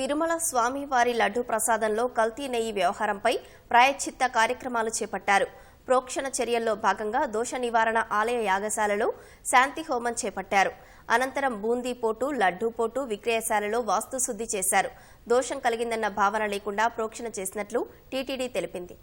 తిరుమల స్వామివారి లడ్డు ప్రసాదంలో కల్తీ నెయ్యి వ్యవహారంపై ప్రాయశ్చిత్త కార్యక్రమాలు చేపట్టారు. ప్రోక్షణ చర్యల్లో భాగంగా దోష నివారణ ఆలయ యాగశాలలో శాంతి హోమం చేపట్టారు. అనంతరం బూందీ పోటు లడ్డూ పోటు విక్రయశాలలో వాస్తుశుద్ధి చేశారు. దోషం కలిగిందన్న భావన లేకుండా ప్రోక్షణ చేసినట్లు టీటీడీ తెలిపింది.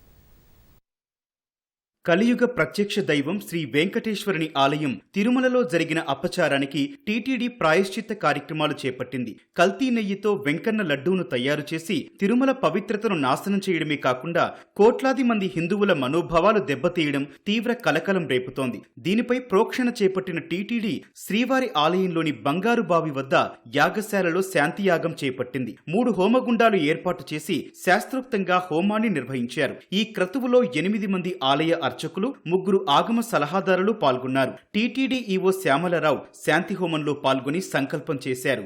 కలియుగ ప్రత్యక్ష దైవం శ్రీ వెంకటేశ్వరుని ఆలయం తిరుమలలో జరిగిన అపచారానికి టీటీడీ ప్రాయశ్చిత్త కార్యక్రమాలు చేపట్టింది. కల్తీ నెయ్యితో వెంకన్న లడ్డూను తయారు చేసి తిరుమల పవిత్రతను నాశనం చేయడమే కాకుండా కోట్లాది మంది హిందువుల మనోభావాలు దెబ్బతీయడం తీవ్ర కలకలం రేపుతోంది. దీనిపై ప్రోక్షణ చేపట్టిన టీటీడీ శ్రీవారి ఆలయంలోని బంగారు బావి వద్ద యాగశాలలో శాంతియాగం చేపట్టింది. మూడు హోమగుండాలు ఏర్పాటు చేసి శాస్త్రోక్తంగా హోమాన్ని నిర్వహించారు. ఈ క్రతువులో ఎనిమిది మంది ఆలయ అర్చకులు ముగ్గురు ఆగమ సలహాదారులు పాల్గొన్నారు. టీటీడీ ఈవో శ్యామలరావు శాంతి హోమంలో పాల్గొని సంకల్పం చేశారు.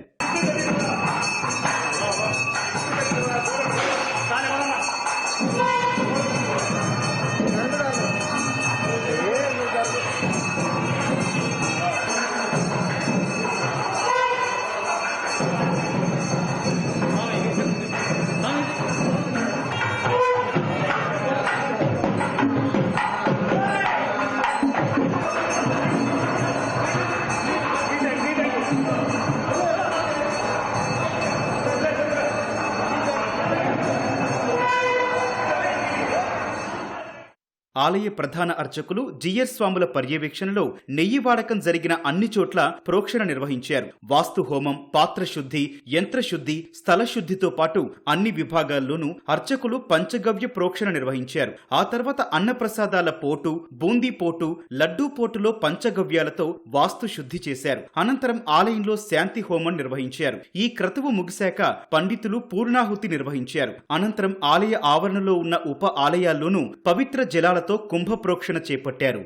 ఆలయ ప్రధాన అర్చకులు జియర్ స్వాముల పర్యవేక్షణలో నెయ్యి వాడకం జరిగిన అన్ని చోట్ల ప్రోక్షణ నిర్వహించారు. వాస్తు హోమం పాత్ర శుద్ధి యంత్రశుద్ధి స్థల శుద్ధితో పాటు అన్ని విభాగాల్లోనూ అర్చకులు పంచగవ్య ప్రోక్షణ నిర్వహించారు. ఆ తర్వాత అన్నప్రసాదాల పోటు బూందీ పోటు లడ్డూ పోటులో పంచగవ్యాలతో వాస్తు శుద్ధి చేశారు. అనంతరం ఆలయంలో శాంతి హోమం నిర్వహించారు. ఈ క్రతువు ముగిశాక పండితులు పూర్ణాహుతి నిర్వహించారు. అనంతరం ఆలయ ఆవరణలో ఉన్న ఉప ఆలయాల్లోనూ పవిత్ర జలాలతో కుంభ ప్రోక్షణ చేపట్టారు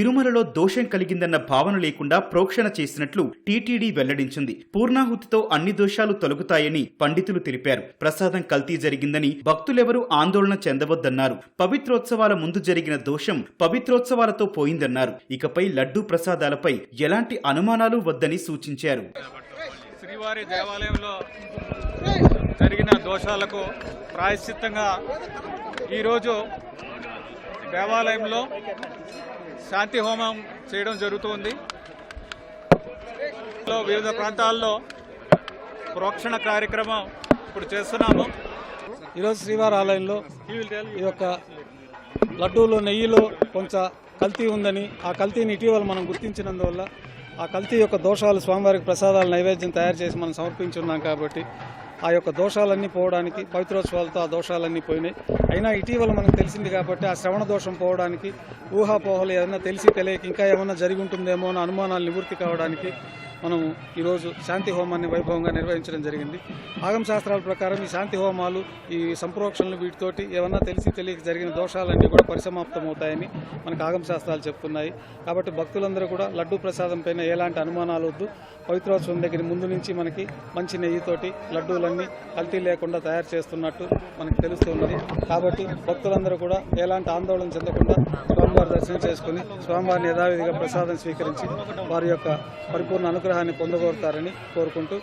తిరుమలలో దోషం కలిగిందన్న భావన లేకుండా ప్రోక్షణ చేసినట్లు టీటీడీ వెల్లడించింది. పూర్ణాహుతితో అన్ని దోషాలు తొలగుతాయని పండితులు తెలిపారు. ప్రసాదం కల్తీ జరిగిందని భక్తులెవరూ ఆందోళన చెందవద్దన్నారు. పవిత్రోత్సవాల ముందు జరిగిన దోషం పవిత్రోత్సవాలతో పోయిందన్నారు. ఇకపై లడ్డూ ప్రసాదాలపై ఎలాంటి అనుమానాలు వద్దని సూచించారు. శ్రీవారి దేవాలయంలో జరిగిన దోషాలకు ప్రాయశ్చిత్తంగా ఈరోజు దేవాలయంలో శాంతి హోమం చేయడం జరుగుతుంది. వివిధ ప్రాంతాల్లో ప్రోక్షణ కార్యక్రమం ఇప్పుడు చేస్తున్నాము. ఈరోజు శ్రీవారి ఆలయంలో ఈ యొక్క లడ్డూలో నెయ్యిలో కొంచెం కల్తీ ఉందని ఆ కల్తీని ఇటీవల మనం గుర్తించినందువల్ల ఆ కల్తీ యొక్క దోషాలు స్వామివారికి ప్రసాదాల నైవేద్యం తయారు చేసి మనం సమర్పించున్నాం కాబట్టి ఆ యొక్క దోషాలన్నీ పోవడానికి పవిత్రోత్సవాలతో ఆ దోషాలన్నీ పోయినాయి. అయినా ఇటీవల మనకు తెలిసింది కాబట్టి ఆ శ్రవణ దోషం పోవడానికి ఊహాపోహలు ఏదైనా తెలిసి తెలియక ఇంకా ఏమైనా జరిగి ఉంటుందేమో అన్న అనుమానాలు నివృత్తి కావడానికి మనం ఈరోజు శాంతి హోమాన్ని వైభవంగా నిర్వహించడం జరిగింది. ఆగమ శాస్త్రాల ప్రకారం ఈ శాంతి హోమాలు ఈ సంప్రోక్షణలు వీటితోటి ఏమన్నా తెలిసి తెలియక జరిగిన దోషాలన్నీ కూడా పరిసమాప్తమవుతాయని మనకు ఆగమ శాస్త్రాలు చెప్తున్నాయి. కాబట్టి భక్తులందరూ కూడా లడ్డూ ప్రసాదం పైన ఎలాంటి అనుమానాలు వద్దు. పవిత్రోత్సవం దగ్గర ముందు నుంచి మనకి మంచి నెయ్యితోటి లడ్డూలన్నీ కల్తీ లేకుండా తయారు చేస్తున్నట్టు మనకు తెలుస్తున్నది. కాబట్టి భక్తులందరూ కూడా ఎలాంటి ఆందోళన చెందకుండా స్వామివారి దర్శనం చేసుకుని స్వామివారిని యథావిధిగా ప్రసాదం స్వీకరించి వారి యొక్క పరిపూర్ణ అనుగ్రహాన్ని పొందగోరుతారని కోరుకుంటూ